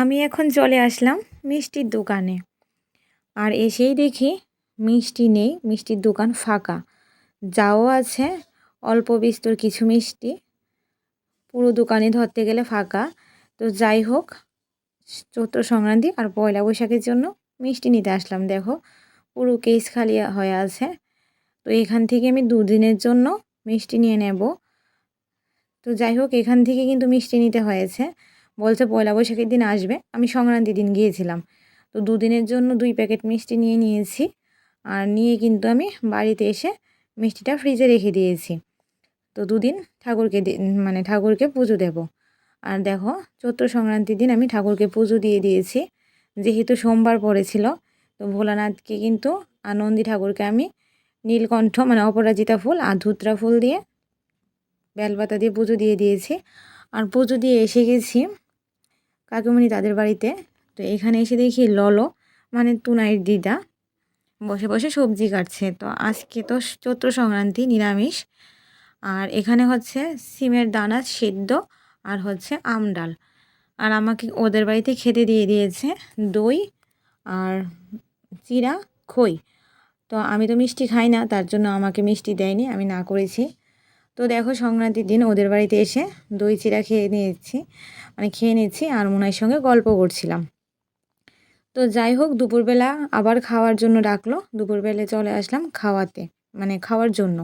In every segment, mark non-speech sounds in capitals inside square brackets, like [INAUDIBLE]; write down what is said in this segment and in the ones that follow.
আমি এখন চলে আসলাম মিষ্টির দোকানে। আর এসেই দেখি মিষ্টি নেই, মিষ্টির দোকান ফাঁকা। যাও আছে অল্প বিস্তর কিছু মিষ্টি। পুরো দোকানে ধরতে গেলে ফাঁকা। তো যাই হোক চৈত্র সংক্রান্তি আর পয়লা বৈশাখের জন্য মিষ্টি নিতে আসলাম, দেখো। পুরো কেস খালি হয়ে আছে। তো এখান থেকে আমি দুদিনের জন্য মিষ্টি নিয়ে নেব। তো যাই হোক, এখান থেকে কিন্তু মিষ্টি নিতে হয়েছে। বলছে পয়লা বৈশাখের দিন আসবে। আমি সংক্রান্তির দিন গিয়েছিলাম। তো দুদিনের জন্য দুই প্যাকেট মিষ্টি নিয়ে নিয়েছি। আর নিয়ে কিন্তু আমি বাড়িতে এসে মিষ্টিটা ফ্রিজে রেখে দিয়েছি। তো দুদিন ঠাকুরকে মানে ঠাকুরকে পুজো দেব। আর দেখো, চৈত্র সংক্রান্তির দিন আমি ঠাকুরকে পুজো দিয়ে দিয়েছি। যেহেতু সোমবার পড়েছিল, তো ভোলানাথকে কিন্তু আনন্দী ঠাকুরকে আমি নীলকণ্ঠ মানে অপরাজিতা ফুল আর ধুত্রা ফুল দিয়ে বেলপাতা দিয়ে পুজো দিয়ে দিয়েছি। আর পুজো দিয়ে এসে গেছি কাকুমণি তাদের বাড়িতে। তো এখানে এসে দেখি ললো মানে তুনাইয়ের দিদা, বসে বসে সবজি কাটছে। তো আজকে তো চৈত্র সংক্রান্তি, নিরামিষ। আর এখানে হচ্ছে সিমের দানা সেদ্ধ আর হচ্ছে আম ডাল। আর আমাকে ওদের বাড়িতে খেতে দিয়ে দিয়েছে দই আর চিরা, খই। তো আমি তো মিষ্টি খাই না, তার জন্য আমাকে মিষ্টি দেয়নি, আমি না করেছি। তো দেখো সংক্রান্তির দিন ওদের বাড়িতে এসে দই চিরা খেয়ে নিয়েছি মানে খেয়ে নিচ্ছি আর মোনাইয়ের সঙ্গে গল্প করছিলাম। তো যাই হোক, দুপুরবেলা আবার খাওয়ার জন্য ডাকলো। দুপুরবেলা চলে আসলাম খাওয়াতে মানে খাওয়ার জন্য।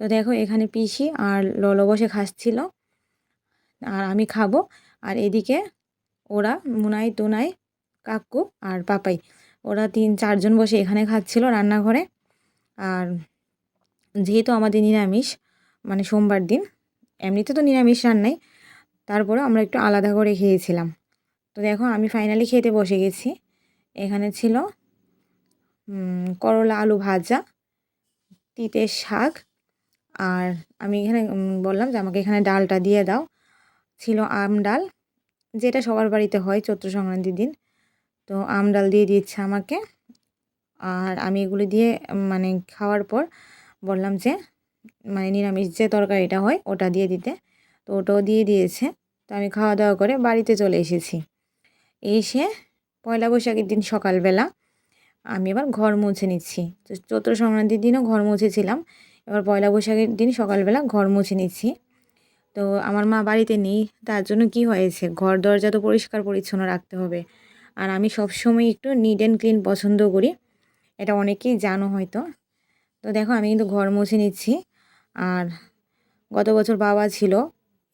তো দেখো এখানে পিসি আর ললো বসে খাচ্ছিল আর আমি খাব। আর এদিকে ওরা মুনাই, তোনাই, কাকু আর পাপাই, ওরা তিন, চারজন বসে এখানে খাচ্ছিল রান্নাঘরে। আর যেহেতু আমাদের নিরামিষ মানে সোমবার দিন। এমনিতে তো নিরামিষ রান্নাই। তারপরে আমরা একটু আলাদা করে খেয়েছিলাম। তো দেখো, আমি ফাইনালি খেতে বসে গেছি। এখানে ছিল করলা আলু ভাজা তিতের শাক, আর আমি এখানে বললাম যে আমাকে এখানে ডালটা দিয়ে দাও। ছিল আম ডাল, যেটা সবার বাড়িতে হয় চৈত্র সংক্রান্তির দিন। তো আম ডাল দিয়ে দিচ্ছে আমাকে। আর আমি এগুলো দিয়ে মানে খাওয়ার পর বললাম যে মানে নিরামিষ যে তরকারিটা হয়, ওটা দিয়ে দিতে। তো ওটাও দিয়ে দিয়েছে। তো আমি খাওয়া দাওয়া করে বাড়িতে চলে এসেছি। এসে পয়লা বৈশাখের দিন সকালবেলা আমি এবার ঘর মুছে নিচ্ছি। তো চৈত্র সংক্রান্তির দিনও ঘর মুছেছিলাম। এবার পয়লা বৈশাখের দিন সকালবেলা ঘর মুছে নিচ্ছি। তো আমার মা বাড়িতে নেই, তার জন্য কি হয়েছে? ঘর দরজা তো পরিষ্কার পরিচ্ছন্ন রাখতে হবে। আর আমি সবসময় একটু নিট অ্যান্ড ক্লিন পছন্দ করি। এটা অনেকেই জানো হয়তো। তো দেখো আমি কিন্তু ঘর মুছে নিচ্ছি। আর গত বছর বাবা ছিল,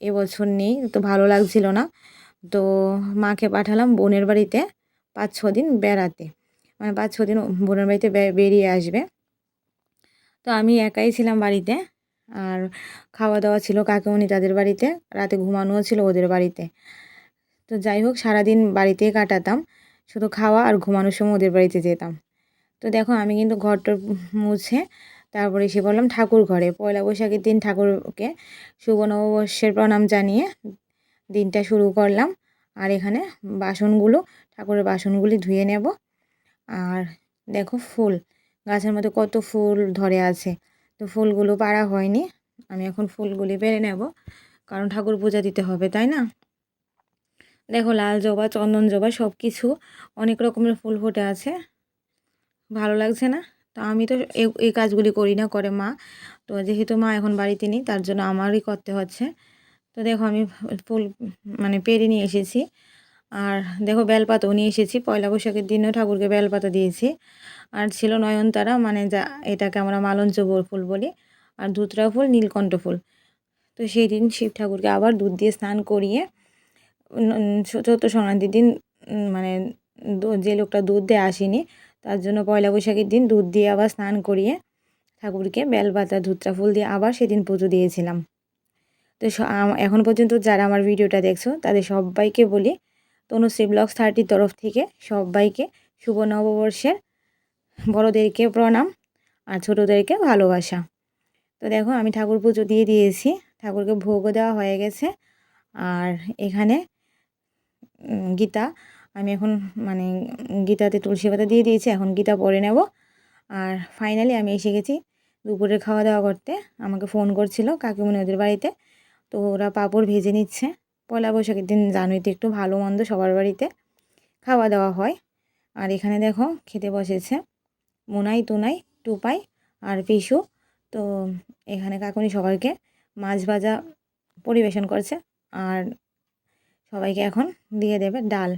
এবছর নেই, তো ভালো লাগছিল না। তো মাকে পাঠালাম বোনের বাড়িতে পাঁচ, ছ দিন বেড়াতে। মানে পাঁচ, ছ দিন বোনের বাড়িতে বেরিয়ে আসবে। তো আমি একাই ছিলাম বাড়িতে, আর খাওয়া দাওয়া ছিল কাকিমণি তাদের বাড়িতে, রাতে ঘুমানোও ছিল ওদের বাড়িতে। তো যাই হোক, সারাদিন বাড়িতেই কাটাতাম, শুধু খাওয়া আর ঘুমানোর সময় ওদের বাড়িতে যেতাম। তো দেখো, আমি কিন্তু ঘরটা মুছে তারপরে এসে বললাম ঠাকুর ঘরে। পয়লা বৈশাখের দিন ঠাকুরকে শুভ নববর্ষের প্রণাম জানিয়ে দিনটা শুরু করলাম। আর এখানে বাসনগুলো, ঠাকুরের বাসনগুলি ধুয়ে নেব। আর দেখো ফুল, গাছের মধ্যে কত ফুল ধরে আছে। তো ফুলগুলো পাড়া হয়নি, আমি এখন ফুলগুলি পেরে নেব। কারণ ঠাকুর পূজা দিতে হবে, তাই না? দেখো লাল জবা, চন্দন জবা সব কিছু অনেক রকমের ফুল ফুটে আছে। ভালো লাগছে না? তো আমি তো এই কাজগুলি করি না, করে মা। তো যেহেতু মা এখন বাড়িতে নেই, তার জন্য আমারই করতে হচ্ছে। তো দেখো আমি ফুল মানে পেরে নিয়ে এসেছি। আর দেখো বেলপাতাও নিয়ে এসেছি, পয়লা বৈশাখের দিনও ঠাকুরকে বেলপাতা দিয়েছি। আর ছিল নয়নতারা মানে যা, এটাকে আমরা মালঞ্চ ফুল বলি, আর ধুতরা ফুল, নীলকণ্ঠ ফুল। তো সেই দিন শিব ঠাকুরকে আবার দুধ দিয়ে স্নান করিয়ে চতুর্থ সংক্রান্তির দিন মানে যে লোকটা দুধ দিয়ে আসেনি তার জন্য পয়লা বৈশাখের দিন দুধ দিয়ে আবার স্নান করিয়ে ঠাকুরকে বেলপাতা ধুতরা ফুল দিয়ে আবার সেদিন পুজো দিয়েছিলাম। তো এখন পর্যন্ত যারা আমার ভিডিওটা দেখছ, তাদের সবাইকে বলি, তনুশ্রী ব্লগস থার্টির তরফ থেকে সবাইকে শুভ নববর্ষের বড়োদেরকে প্রণাম আর ছোটোদেরকে ভালোবাসা। তো দেখো, আমি ঠাকুর পুজো দিয়ে দিয়েছি, ঠাকুরকে ভোগও দেওয়া হয়ে গেছে। আর এখানে গীতা আমি এখন মানে গীতাতে তুলসী পাতা দিয়ে দিয়েছি, এখন গীতা পরে নেব। আর ফাইনালি আমি এসে গেছি দুপুরের খাওয়া দাওয়া করতে। আমাকে ফোন করছিল কাকিমণি ওদের বাড়িতে। তো ওরা পাঁপড় ভেজে নিচ্ছে। পয়লা বৈশাখের দিন জানোই তো একটু ভালো মন্দ সবার বাড়িতে খাওয়া দাওয়া হয়। আর এখানে দেখো খেতে বসেছে মোনাই, তুনাই, টুপাই আর পিসু। তো এখানে কাকুনি সবাইকে মাছ ভাজা পরিবেশন করছে। আর সবাইকে এখন দিয়ে দেবে ডাল।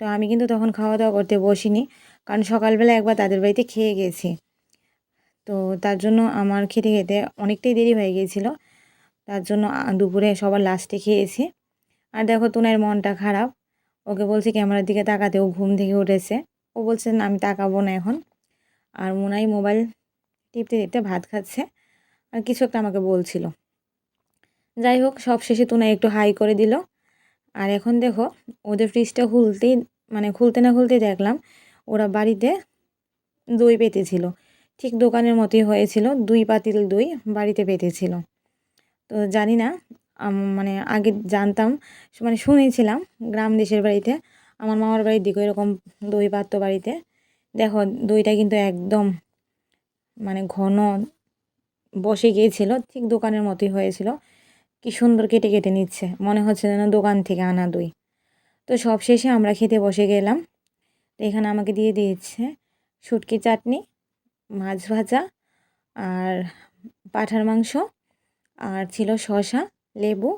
তো আমি কিন্তু তখন খাওয়া দাওয়া করতে বসিনি। কারণ সকালবেলা একবার তাদের বাড়িতে খেয়ে গেছি। তো তার জন্য আমার খেতে খেতে অনেকটাই দেরি হয়ে গিয়েছিল তার জন্য দুপুরে সবার লাস্টে খেয়েছি। আর দেখো তুনের মনটা খারাপ। ওকে বলছি ক্যামেরার দিকে তাকাতে, ও ঘুম থেকে উঠেছে। ও বলছে না আমি তাকাবো না এখন। আর মুনাই মোবাইল টিপতে টিপতে ভাত খাচ্ছে। আর কিছু একটা আমাকে বলছিল। যাই হোক, সব শেষে তুনাই একটু হাই করে দিল। আর এখন দেখো, ওদের ফ্রিজটা খুলতেই মানে খুলতে না খুলতেই দেখলাম, ওরা বাড়িতে দই পেতেছিল। ঠিক দোকানের মতোই হয়েছিল, দুই পাতিল দই বাড়িতে পেতেছিল। তো জানি না মানে আগে জানতাম মানে শুনেছিলাম গ্রাম দেশের বাড়িতে, আমার মামার বাড়ির দিকে এরকম দই পাত্ত বাড়িতে। দেখো, দইটা কিন্তু একদম মানে ঘন বসে গিয়েছিল, ঠিক দোকানের মতোই হয়েছিল। কি সুন্দর কেটে কেটে নিচ্ছে। মনে হচ্ছে যেন দোকান থেকে আনা দই। তো সব শেষে আমরা খেতে বসে গেলাম। তো এখানে আমাকে দিয়ে দিয়েছে শুটকি চাটনি, মাছ ভাজা আর পাঠার মাংস আর ছিল শসা, লেবু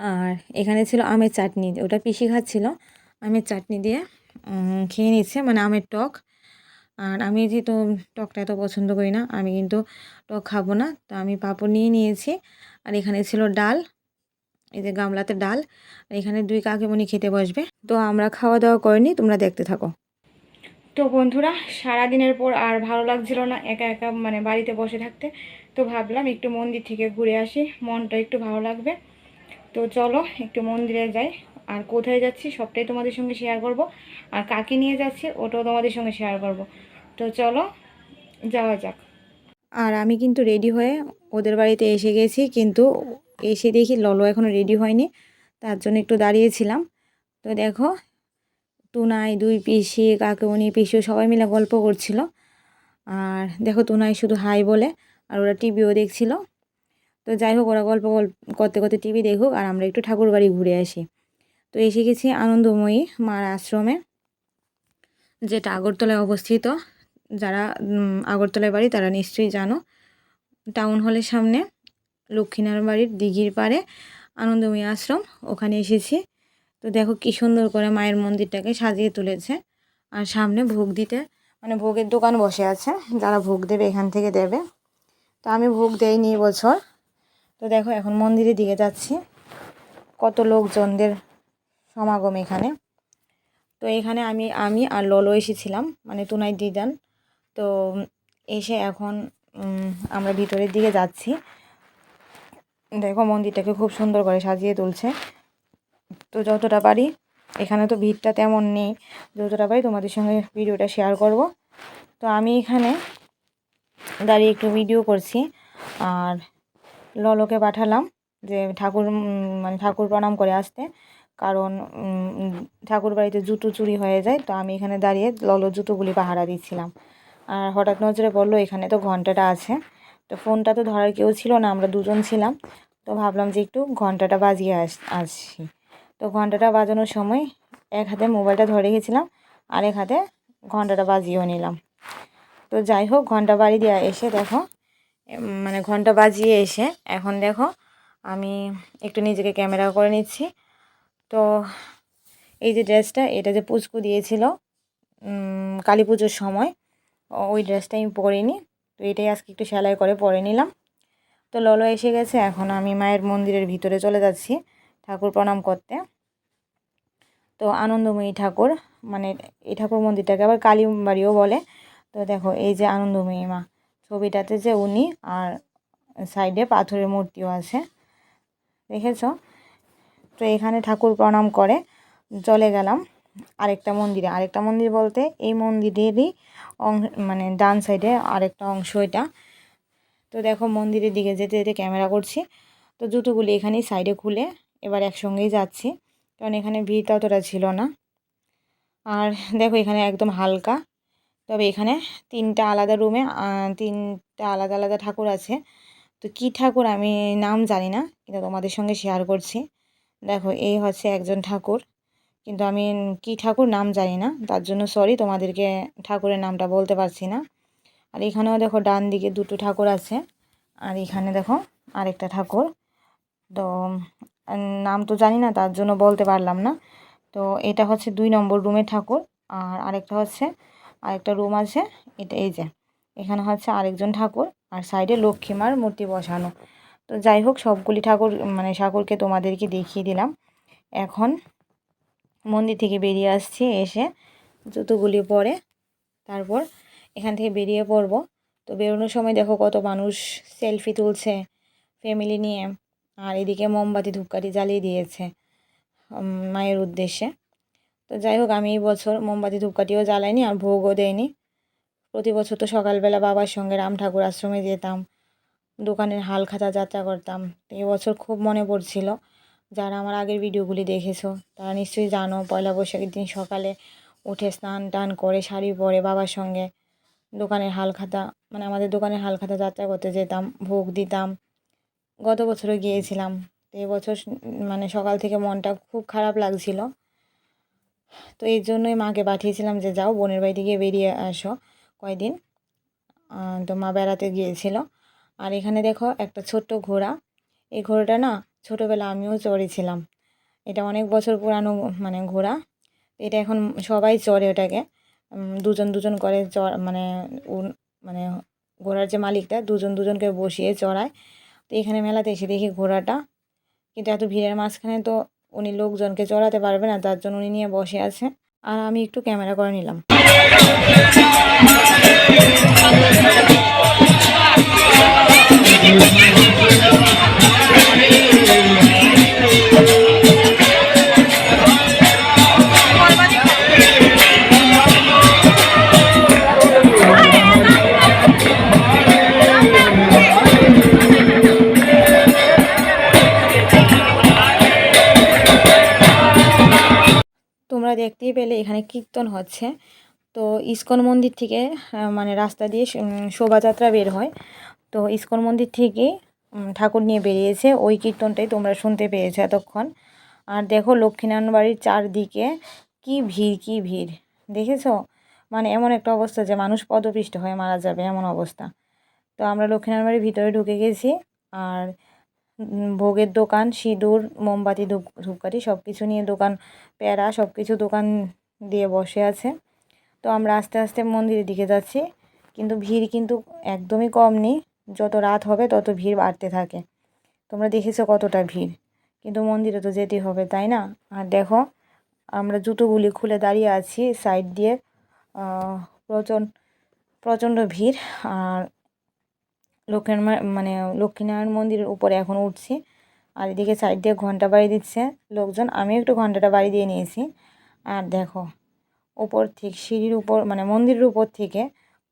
আর এখানে ছিল আমের চাটনি। ওটা পিসি খাচ্ছিল। আমের চাটনি দিয়ে খেয়ে নিচ্ছে মানে আমের টক। আর আমি যেহেতু টকটা এত পছন্দ করি না, আমি কিন্তু টক খাব না। তো আমি পাঁপড় নিয়ে নিয়েছি আর এখানে ছিল ডাল এই যে গামলাতে ডাল আর এখানে দুই কাকিমণি খেতে বসবে। তো আমরা খাওয়া দাওয়া করিনি তোমরা দেখতে থাকো। তো বন্ধুরা সারা দিনের পর আর ভালো লাগছিল না একা একা মানে বাড়িতে বসে থাকতে। তো ভাবলাম একটু মন্দির থেকে ঘুরে আসি মনটা একটু ভালো লাগবে। তো চলো একটু মন্দিরে যাই। আর কোথায় যাচ্ছি সবটাই তোমাদের সঙ্গে শেয়ার করব। আর কাকে নিয়ে যাচ্ছি ওটাও তোমাদের সঙ্গে শেয়ার করব। তো চলো যাওয়া যাক। আর আমি কিন্তু রেডি হয়ে ওদের বাড়িতে এসে গেছি, কিন্তু এসে দেখি ললো এখনও রেডি হয়নি, তার জন্য একটু দাঁড়িয়েছিলাম। তো দেখো, টুনাই, দুই পিসি কাকুনি পিসি সবাই মিলে গল্প করছিল। আর দেখো, টুনাই শুধু হাই বলে, আর ওরা টিভিও দেখছিল। তো যাই হোক, ওরা গল্প গল্প করতে করতে টিভি দেখুক, আর আমরা একটু ঠাকুর বাড়ি ঘুরে আসি। তো এসে গেছি আনন্দময়ী মার আশ্রমে, যেটা আগরতলায় অবস্থিত। যারা আগরতলায় বাড়ি, তারা নিশ্চয়ই জানো। টাউন হলের সামনে, লক্ষ্মীনারায়ণ বাড়ির দিঘির পাড়ে আনন্দময়ী আশ্রম, ওখানে এসেছি। তো দেখো কী সুন্দর করে মায়ের মন্দিরটাকে সাজিয়ে তুলেছে। আর সামনে ভোগ দিতে মানে ভোগের দোকান বসে আছে, যারা ভোগ দেবে এখান থেকে দেবে। তো আমি ভোগ দেইনি বছর। তো দেখো এখন মন্দিরের দিকে যাচ্ছি। কত লোকজনদের সমাগম এখানে। তো এখানে আমি আমি আর ললো এসেছিলাম মানে তুনাই দিদান। তো এসে এখন আমরা ভিতরের দিকে যাচ্ছি। দেখো মন্দিরটাকে খুব সুন্দর করে সাজিয়ে তুলছে। তো যতটা পারি, এখানে তো ভিড়টা তেমন নেই। যতটা পারি তোমাদের সঙ্গে ভিডিওটা শেয়ার করব। তো আমি এখানে দাঁড়িয়ে একটু ভিডিও করছি। আর ললোকে পাঠালাম যে ঠাকুর মানে ঠাকুর প্রণাম করে আসতে। কারণ ঠাকুর বাড়িতে জুতো চুরি হয়ে যায়। তো আমি এখানে দাঁড়িয়ে ললো জুতোগুলি পাহারা দিচ্ছিলাম। আর হঠাৎ নজরে পড়ল, এখানে তো ঘন্টাটা আছে। তো ফোনটা তো ধরার কেউ ছিল না, আমরা দুজন ছিলাম। তো ভাবলাম যে একটু ঘন্টাটা বাজিয়ে আস, আসছি। তো ঘন্টাটা বাজানোর সময় এক হাতে মোবাইলটা ধরে গেছিলাম, আর এক হাতে ঘন্টাটা বাজিয়েও নিলাম। তো যাই হোক, ঘণ্টা বাড়ি দেওয়া এসে দেখো মানে ঘণ্টা বাজিয়ে এসে এখন দেখো আমি একটু নিজেকে ক্যামেরা করে নিচ্ছি। তো এই যে ড্রেসটা, এটা যে পুচকু দিয়েছিল কালী পুজোর সময় ওই ড্রেসটা আমি পরিনি তো এটাই আজকে একটু সেলাই করে পরে নিলাম। তো ললো এসে গেছে, এখন আমি মায়ের মন্দিরের ভিতরে চলে যাচ্ছি ঠাকুর প্রণাম করতে। তো আনন্দময়ী ঠাকুর মানে এই ঠাকুর মন্দিরটাকে আবার কালী বাড়িও বলে। তো দেখো, এই যে আনন্দময়ী মা, ছবিটাতে যে উনি আর সাইডে পাথরের মূর্তিও আছে। দেখেছ? তো এখানে ঠাকুর প্রণাম করে চলে গেলাম। আরেকটা মন্দিরে। আরেকটা মন্দির বলতে এই মন্দিরেরই অংশ মানে ডান সাইডে আরেকটা অংশ এটা। তো দেখো মন্দিরের দিকে যেতে যেতে ক্যামেরা করছি। তো জুতোগুলি এখানেই সাইডে খুলে এবার একসঙ্গেই যাচ্ছি। কারণ এখানে ভিড় ততটা ছিল না। আর দেখো এখানে একদম হালকা। তবে এখানে তিনটা আলাদা রুমে তিনটা আলাদা আলাদা ঠাকুর আছে। তো কী ঠাকুর আমি নাম জানি না, কিন্তু তোমাদের সঙ্গে শেয়ার করছি। দেখো এই হচ্ছে একজন ঠাকুর। কিন্তু আমি কি ঠাকুর নাম জানি না, তার জন্য সরি তোমাদেরকে ঠাকুরের নামটা বলতে পারছি না। আর এখানেও দেখো ডান দিকে দুটো ঠাকুর আছে, আর এখানে দেখো আরেকটা ঠাকুর। তো নাম তো জানি না, তার জন্য বলতে পারলাম না। তো এটা হচ্ছে দুই নম্বর রুমের ঠাকুর, আর আরেকটা হচ্ছে, আরেকটা রুম আছে, এটা এই যে, এখানে হচ্ছে আরেকজন ঠাকুর, আর সাইডে লক্ষ্মীমার মূর্তি বসানো। তো যাই হোক, সবগুলি ঠাকুর মানে ঠাকুরকে তোমাদেরকে দেখিয়ে দিলাম। এখন মন্দির থেকে বেরিয়ে আসছি এসে জুতোগুলি পরে তারপর এখান থেকে বেরিয়ে পড়ব। তো বেরোনোর সময় দেখো কত মানুষ সেলফি তুলছে ফ্যামিলি নিয়ে আর এদিকে মোমবাতি ধূপকাঠি জ্বালিয়ে দিয়েছে মায়ের উদ্দেশ্যে। তো যাই হোক, আমি এই বছর মোমবাতি ধূপকাঠিও জ্বালাইনি আর ভোগও দেয়নি প্রতি বছর তো সকালবেলা বাবার সঙ্গে রাম ঠাকুর আশ্রমে যেতাম, দোকানের হাল খাতা যাত্রা করতাম। তো এবছর খুব মনে পড়ছিল। যারা আমার আগের ভিডিওগুলি দেখেছ, তারা নিশ্চয়ই জানো পয়লা বৈশাখের দিন সকালে উঠে স্নান টান করে শাড়ি পরে বাবার সঙ্গে দোকানের হাল খাতা মানে আমাদের দোকানের হাল খাতা যাত্রা করতে যেতাম, ভোগ দিতাম। গত বছরও গিয়েছিলাম, তো এবছর মানে সকাল থেকে মনটা খুব খারাপ লাগছিল। তো এই জন্যই মাকে পাঠিয়েছিলাম যে, যাও বোনের বাড়িতে গিয়ে বেরিয়ে আসো কয়দিন। তো মা বেড়াতে গিয়েছিল। আর এখানে দেখো একটা ছোট্ট ঘোড়া। এই ঘোড়াটা না ছোটোবেলা আমিও চড়েছিলাম এটা অনেক বছর পুরানো মানে ঘোড়া। এটা এখন সবাই চড়ে ওটাকে। দুজন দুজন করে চড় মানে মানে ঘোড়ার যে মালিকটা দুজন দুজনকে বসিয়ে চড়ায়। তো এখানে মেলাতে এসে দেখি ঘোড়াটা। কিন্তু এত ভিড়ের মাঝখানে তো উনি লোকজনকে চড়াতে পারবে না, তার জন্য উনি নিয়ে বসে আছে। আর আমি একটু ক্যামেরা করে নিলাম। হচ্ছে তো ইস্কন মন্দির থেকে মানে রাস্তা দিয়ে শোভাযাত্রা বের হয়। তো ইস্কন মন্দির থেকে ঠাকুর নিয়ে বেরিয়েছে। ওই কীর্তনটাই তোমরা শুনতে পেয়েছ এতক্ষণ। আর দেখো লক্ষ্মীনারায়ণ বাড়ির চারদিকে, কি ভিড় কি ভিড়। দেখেছ? মানে এমন একটা অবস্থা যে মানুষ পদপৃষ্ট হয়ে মারা যাবে, এমন অবস্থা। তো আমরা লক্ষ্মীনারায়ণ বাড়ির ভিতরে ঢুকে গেছি। আর ভোগের দোকান, সিঁদুর, মোমবাতি ধূপ ধূপকাঠি সব কিছু নিয়ে দোকান, প্যারা সব কিছু দোকান দিয়ে বসে আছে। তো আমরা আস্তে আস্তে মন্দিরের দিকে যাচ্ছি। কিন্তু ভিড় কিন্তু একদমই কম নেই। যত রাত হবে, তত ভিড় বাড়তে থাকে। তোমরা দেখেছ কতটা ভিড়। কিন্তু মন্দিরে তো যেতে হবে, তাই না? আর দেখো, আমরা জুতোগুলি খুলে দাঁড়িয়ে আছি সাইড দিয়ে। প্রচণ্ড প্রচণ্ড ভিড়। আর লক্ষ্মীর মানে লক্ষ্মীনারায়ণ মন্দিরের উপরে এখন উঠছি। আর এদিকে সাইড দিয়ে ঘণ্টা বাড়ি দিচ্ছে লোকজন। আমি একটু ঘন্টাটা বাড়ি দিয়ে নিয়েছি। আর দেখো উপর থেকে, সিঁড়ির উপর মানে মন্দিরের উপর থেকে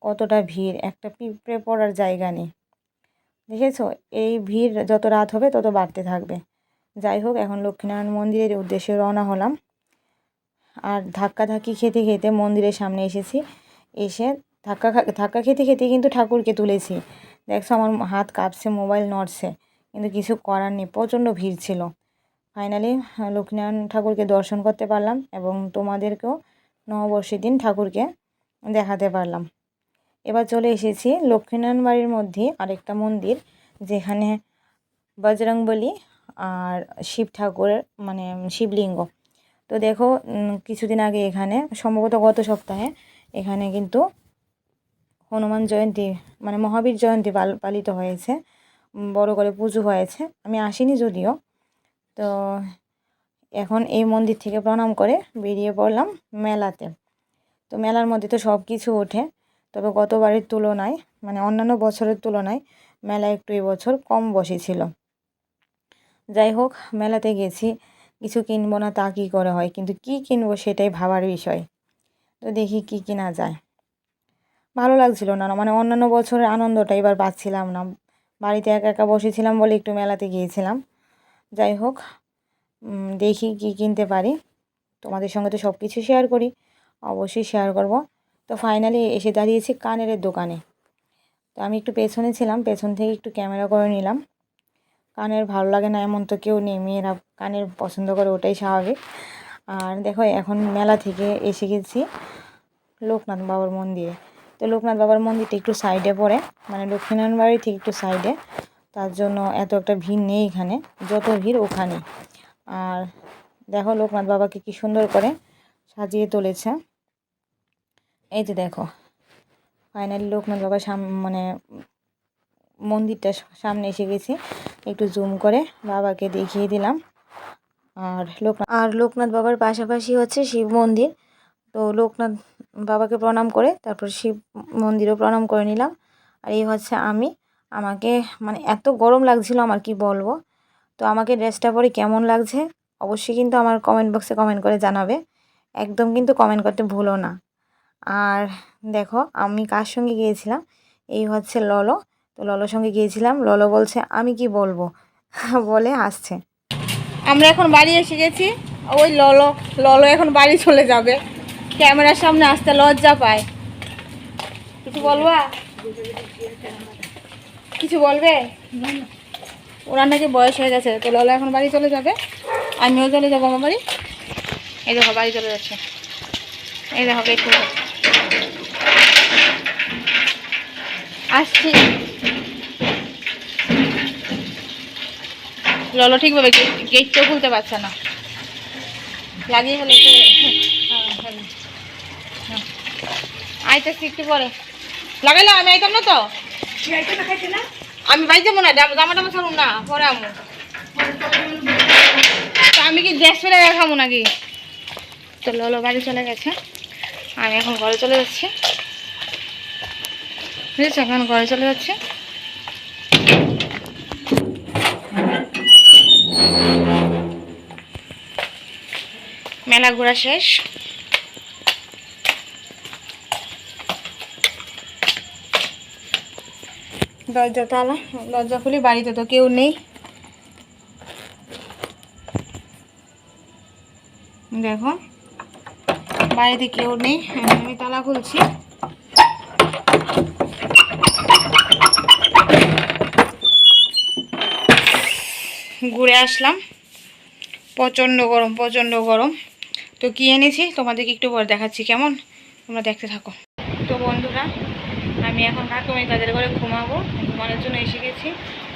কতটা ভিড়, একটা পিঁপড়ে পড়ার জায়গা নেই। দেখেছ? এই ভিড় যত রাত হবে, তত বাড়তে থাকবে। যাই হোক, এখন লক্ষ্মীনারায়ণ মন্দিরের উদ্দেশ্যে রওনা হলাম। আর ধাক্কা ধাক্কি খেতে খেতে মন্দিরের সামনে এসেছি। এসে ধাক্কা ধাক্কা খেতে খেতে কিন্তু ঠাকুরকে তুলেছি। দেখছ, আমার হাত কাঁপছে, মোবাইল নড়ছে, কিন্তু কিছু করার নেই, প্রচণ্ড ভিড় ছিল। ফাইনালি লক্ষ্মীনারায়ণ ঠাকুরকে দর্শন করতে পারলাম এবং তোমাদেরকেও নববর্ষের দিন ঠাকুরকে দেখাতে পারলাম এবার চলে এসেছি লক্ষ্মীনারায়ণ বাড়ির মধ্যে আরেকটা মন্দির যেখানে বজরংবলী আর শিব ঠাকুরের মানে শিবলিঙ্গ তো দেখো কিছুদিন আগে এখানে, সম্ভবত গত সপ্তাহে, এখানে কিন্তু হনুমান জয়ন্তী মানে মহাবীর জয়ন্তী পালিত হয়েছে। বড় করে পুজো হয়েছে। আমি আসিনি যদিও তো এখন এই মন্দির থেকে প্রণাম করে বেরিয়ে পড়লাম মেলাতে। তো মেলার মধ্যে তো সব কিছু ওঠে, তবে গতবারের তুলনায় মানে অন্যান্য বছরের তুলনায় মেলা একটু এবছর কম বসেছিল। যাই হোক, মেলাতে গেছি, কিছু কিনবো না তা কী করে হয়, কিন্তু কি কিনবো সেটাই ভাবার বিষয়। তো দেখি কি কিনা যায়। ভালো লাগছিল না মানে অন্যান্য বছরের আনন্দটা এবার পাচ্ছিলাম না। বাড়িতে একা একা বসেছিলাম বলে একটু মেলাতে গিয়েছিলাম। যাই হোক দেখি কি কিনতে পারি। তোমাদের সঙ্গে তো সব কিছু শেয়ার করি, অবশ্যই শেয়ার করব। তো ফাইনালি এসে দাঁড়িয়েছি কানের দোকানে। তো আমি একটু পেছনে ছিলাম, পেছন থেকে একটু ক্যামেরা করে নিলাম। কানের ভালো লাগে না এমন তো কেউ নেই, মেয়েরা কানের পছন্দ করে ওটাই স্বাভাবিক। আর দেখো, এখন মেলা থেকে এসে গেছি লোকনাথ বাবার মন্দিরে। তো লোকনাথ বাবার মন্দিরটা একটু সাইডে পড়ে মানে লক্ষ্মীনারায়ণ বাড়ি থেকে একটু সাইডে তার জন্য এত একটা ভিড় নেই এখানে, যত ভিড় ওখানে। আর দেখো লোকনাথ বাবাকে কি সুন্দর করে সাজিয়ে তুলেছে। এই যে দেখো, ফাইনালি লোকনাথ বাবার সাম মানে মন্দিরটা সামনে এসে গেছি। একটু জুম করে বাবাকে দেখিয়ে দিলাম। আর লোকনাথ আর লোকনাথ বাবার পাশাপাশি হচ্ছে শিব মন্দির। তো লোকনাথ বাবাকে প্রণাম করে তারপর শিব মন্দিরও প্রণাম করে নিলাম। আর এই হচ্ছে আমি। আমাকে মানে এত গরম লাগছিল আমার, কি বলব? তো আমাকে ড্রেসটা পরে কেমন লাগছে? অবশ্যই কিন্তু আমার কমেন্ট বক্সে কমেন্ট করে জানাবে। একদম কিন্তু কমেন্ট করতে ভুলো না। আর দেখো, আমি কার সঙ্গে গিয়েছিলাম? এই হচ্ছে ললো। তো ললোর সঙ্গে গিয়েছিলাম। ললো বলছে, আমি কি বলব? [LAUGHS] বলে আসছে। আমরা এখন বাড়ি এসে গেছি। ওই ললো ললো এখন বাড়ি চলে যাবে। ক্যামেরার সামনে আসতে লজ্জা পায়। কিছু বলবা? কিছু বলবে? ওনার নাকি বয়স হয়ে গেছে, তো ললো এখন বাড়ি চলে যাবে, আমিও চলে যাব আমার বাড়ি। এই দেখো, বাড়ি চলে যাচ্ছে। এই দেখো খুলে আসছি। ললো ঠিকভাবে গেটটাও খুলতে পারছে না। লাগিয়ে হলে আইতেছি একটু পরে। লাগাইলাম, আমি আইতাম না তো? আমি বাড়ি যাব না জামা টামা ছাড়ুন না, পরে আমু আমি কি ড্রেস ফেলে খাব নাকি? তো ললো বাড়ি চলে গেছে। আমি এখন ঘরে চলে যাচ্ছি। বুঝেছ? এখন ঘরে চলে যাচ্ছে। মেলা ঘোরা শেষ। দরজা তালা দরজা খুলি, বাড়িতে তো কেউ নেই। দেখো, বাড়িতে কেউ নেই আমি তালা খুলছি। ঘুরে আসলাম। প্রচণ্ড গরম প্রচণ্ড গরম। তো কী এনেছি? তোমাদেরকে একটু পর দেখাচ্ছি, কেমন? তোমরা দেখতে থাকো। তো বন্ধুরা আমি এখন কাকুমাই তাদের ঘরে ঘুমাবো ঘুমানোর জন্য এসে গেছি।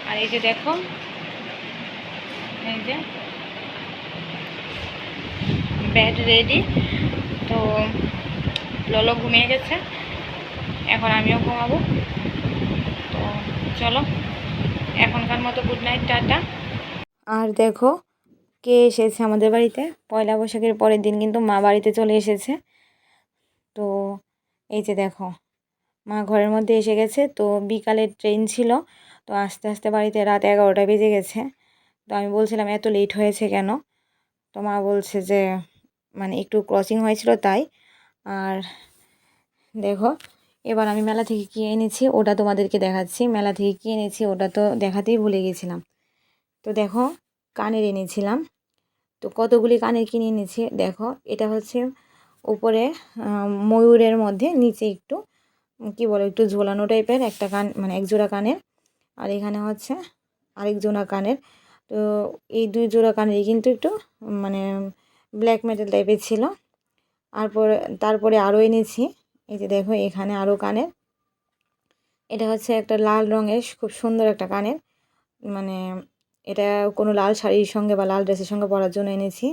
আর এই যে দেখো, এই যে ব্যাড রেডি তো ললো ঘুমিয়ে গেছে, এখন আমিও ঘুমাবো। তো চলো, এখনকার মতো গুড নাইট টাটা। আর দেখো, কে এসেছে আমাদের বাড়িতে? পয়লা বৈশাখের পরের দিন কিন্তু মা বাড়িতে চলে এসেছে। তো এই যে দেখো মা ঘরের মধ্যে এসে গেছে। তো বিকালের ট্রেন ছিল। তো আস্তে আস্তে বাড়িতে রাত এগারোটা বেজে গেছে। তো আমি বলছিলাম, এত লেট হয়েছে কেন? তো মা বলছে যে মানে একটু ক্রসিং হয়েছিল তাই। আর দেখো, এবার আমি মেলা থেকে কী এনেছি ওটা তোমাদেরকে দেখাচ্ছি। মেলা থেকে কী এনেছি ওটা তো দেখাতেই ভুলে গেছিলাম। তো দেখো, কানের এনেছিলাম। তো কতগুলি কানের কিনে এনেছি? দেখো, এটা হচ্ছে উপরে ময়ূরের মধ্যে, নিচে একটু কি বলে, একটু ঝোলানো টাইপের একটা কান মানে এক জোড়া কানের। আর এখানে হচ্ছে আরেক জোড়া কানের। তো এই দুই জোড়া কানেরই কিন্তু একটু মানে ব্ল্যাক মেটাল টাইপের ছিল। তারপরে তারপরে আরও এনেছি। এই যে দেখো, এখানে আরও কানের। এটা হচ্ছে একটা লাল রঙের, খুব সুন্দর একটা কানের। মানে এটা কোনো লাল শাড়ির সঙ্গে বা লাল ড্রেসের সঙ্গে পরার জন্য এনেছি।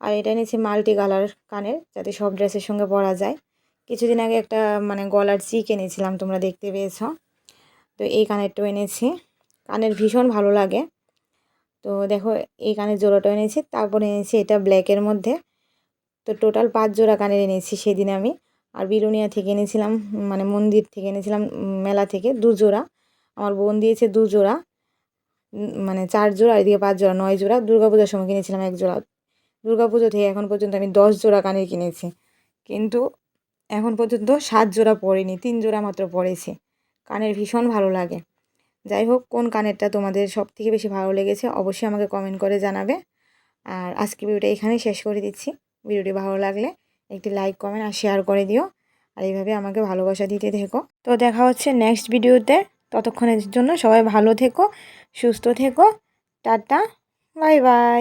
আর এটা এনেছি মাল্টি কালার কানের, যাতে সব ড্রেসের সঙ্গে পরা যায়। কিছুদিন আগে একটা মানে গলার চিক এনেছিলাম, তোমরা দেখতে পেয়েছ। তো এই কানেরটাও এনেছি। কানের ভীষণ ভালো লাগে। তো দেখো, এই কানের জোড়াটাও এনেছি, তারপরে এনেছি এটা ব্ল্যাকের মধ্যে। তো টোটাল পাঁচ জোড়া কানের এনেছি সেদিন আমি। আর বিরুনিয়া থেকে এনেছিলাম মানে মন্দির থেকে এনেছিলাম মেলা থেকে দু জোড়া। আমার বোন দিয়েছে দু জোড়া মানে চার জোড়া এদিকে পাঁচ জোড়া, নয় জোড়া। দুর্গাপূজার সময় কিনেছিলাম এক জোড়া। দুর্গাপুজো থেকে এখন পর্যন্ত আমি দশ জোড়া কানের কিনেছি। কিন্তু এখন পর্যন্ত সাত জোড়া পরিনি, তিন জোড়া মাত্র পরেছি। কানের ভীষণ ভালো লাগে। যাই হোক, কোন কানেরটা তোমাদের সব থেকে বেশি ভালো লেগেছে অবশ্যই আমাকে কমেন্ট করে জানাবে। আর আজকে ভিডিওটা এখানেই শেষ করে দিচ্ছি। ভিডিওটি ভালো লাগলে একটি লাইক কমেন্ট আর শেয়ার করে দিও। আর এইভাবে আমাকে ভালোবাসা দিতে থেকো। তো দেখা হচ্ছে নেক্সট ভিডিওতে ততক্ষণের জন্য সবাই ভালো থেকো, সুস্থ থেকো। Tata bye bye